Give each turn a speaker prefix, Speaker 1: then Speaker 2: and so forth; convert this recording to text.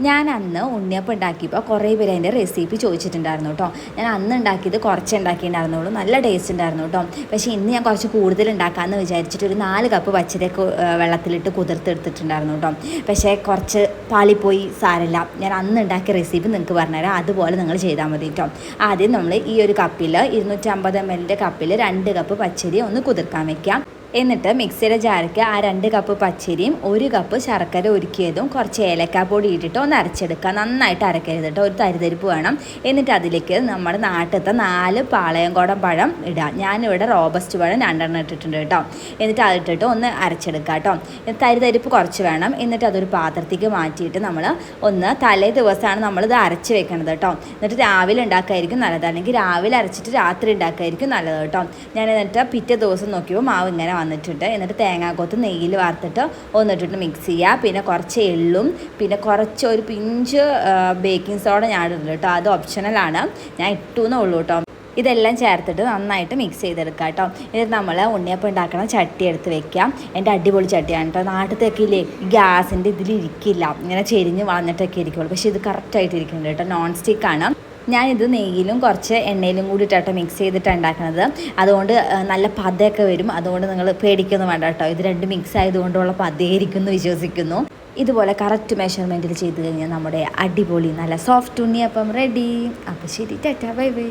Speaker 1: ഞാൻ അന്ന് ഉണ്ണിയപ്പം ഉണ്ടാക്കിയപ്പോൾ കുറേ പേര് അതിന്റെ റെസിപ്പി ചോദിച്ചിട്ടുണ്ടായിരുന്നു കേട്ടോ. ഞാൻ അന്ന് ഉണ്ടാക്കിയത് കുറച്ച് ഉണ്ടാക്കിയിട്ടുണ്ടായിരുന്നുള്ളൂ. നല്ല ടേസ്റ്റ് ഉണ്ടായിരുന്നു കേട്ടോ. പക്ഷേ ഇന്ന് ഞാൻ കുറച്ച് കൂടുതൽ ഉണ്ടാക്കാമെന്ന് വിചാരിച്ചിട്ട് ഒരു നാല് കപ്പ് പച്ചരിയൊക്കെ ഏഹ്, വെള്ളത്തിലിട്ട് കുതിർത്തെടുത്തിട്ടുണ്ടായിരുന്നു കേട്ടോ. പക്ഷേ കുറച്ച് പാളിപ്പോയി സാരല്ല ഞാൻ അന്ന് ഉണ്ടാക്കിയ റെസിപ്പി നിങ്ങൾക്ക് പറഞ്ഞുതരാം. അതുപോലെ നിങ്ങൾ ചെയ്താൽ മതി കേട്ടോ. ആദ്യം നമ്മൾ ഈ ഒരു കപ്പിൽ ഇരുന്നൂറ്റമ്പത് എം എല്ലിന്റെ കപ്പിൽ രണ്ട് കപ്പ് പച്ചരി ഒന്ന് കുതിർക്കാൻ വെക്കാം. എന്നിട്ട് മിക്സിയുടെ ജാർക്ക് ആ രണ്ട് കപ്പ് പച്ചരിയും ഒരു കപ്പ് ശർക്കര ഒരുക്കിയതും കുറച്ച് ഏലക്കാ പൊടി ഇട്ടിട്ട് ഒന്ന് അരച്ചെടുക്കുക. നന്നായിട്ട് അരക്കരുത് കേട്ടോ ഒരു തരിതരിപ്പ് വേണം. എന്നിട്ട് അതിലേക്ക് നമ്മുടെ നാട്ടിലത്തെ നാല് പാളയംകോടൻ പഴം ഇടുക. ഞാനിവിടെ റോബസ്റ്റ് പഴം രണ്ടെണ്ണം ഇട്ടിട്ടുണ്ട് കേട്ടോ എന്നിട്ട് അതിട്ടിട്ട് ഒന്ന് അരച്ചെടുക്കുക കേട്ടോ തരിതരിപ്പ് കുറച്ച് വേണം. എന്നിട്ട് അതൊരു പാത്രത്തേക്ക് മാറ്റിയിട്ട് നമ്മൾ ഒന്ന് തലേ ദിവസമാണ് നമ്മളിത് അരച്ച് വെക്കണത് കേട്ടോ എന്നിട്ട് രാവിലെ ഉണ്ടാക്കായിരിക്കും നല്ലത്. അല്ലെങ്കിൽ രാവിലെ അരച്ചിട്ട് രാത്രി ഉണ്ടാക്കായിരിക്കും നല്ലത് കേട്ടോ ഞാൻ എന്നിട്ട് പിറ്റേ ദിവസം നോക്കിയപ്പോൾ മാവ് ഇങ്ങനെ വന്നിട്ടുണ്ട്. എന്നിട്ട് തേങ്ങാക്കൊത്ത് നെയ്യിൽ വാർത്തിട്ട് ഒന്നിട്ടിട്ട് മിക്സ് ചെയ്യുക പിന്നെ കുറച്ച് എള്ളും പിന്നെ കുറച്ച് ഒരു പിഞ്ച് ബേക്കിംഗ് സോഡ ഞാൻ ഇടുന്നുണ്ട് കേട്ടോ. അത് ഓപ്ഷണലാണ് ഞാൻ ഇട്ടു എന്നേ ഉള്ളൂ കേട്ടോ. ഇതെല്ലാം ചേർത്തിട്ട് നന്നായിട്ട് മിക്സ് ചെയ്തെടുക്കുക കേട്ടോ. എന്നിട്ട് നമ്മൾ ഉണ്ണിയപ്പം ഉണ്ടാക്കണ ചട്ടി എടുത്ത് വെക്കാം. എന്റെ അടിപൊളി ചട്ടിയാണ് കേട്ടോ. നാട്ടിലത്തേക്ക് ഇല്ലേ ഗ്യാസിന്റെ ഇതിലിരിക്കില്ല. ഇങ്ങനെ ചെരിഞ്ഞ് വളഞ്ഞിട്ടൊക്കെ ഇരിക്കുള്ളൂ. പക്ഷേ ഇത് കറക്റ്റായിട്ട് ഇരിക്കുന്നുണ്ട് കേട്ടോ. നോൺ സ്റ്റിക്കാണ് ഞാനിത് നെയ്യിലും കുറച്ച് എണ്ണയിലും കൂടി കേട്ടോ മിക്സ് ചെയ്തിട്ട് ഉണ്ടാക്കുന്നത് അതുകൊണ്ട് നല്ല പതയൊക്കെ വരും. അതുകൊണ്ട് നിങ്ങൾ പേടിക്കൊന്നും വേണ്ട കേട്ടോ. ഇത് രണ്ട് മിക്സ് ആയതുകൊണ്ടുള്ള പതയായിരിക്കും എന്ന് വിശ്വസിക്കുന്നു. ഇതുപോലെ കറക്റ്റ് മെഷർമെന്റിൽ ചെയ്ത് കഴിഞ്ഞാൽ നമ്മുടെ അടിപൊളി നല്ല സോഫ്റ്റ് ഉണ്ണിയപ്പം റെഡി അപ്പോൾ ശരി ടാറ്റാ ബൈ ബൈ.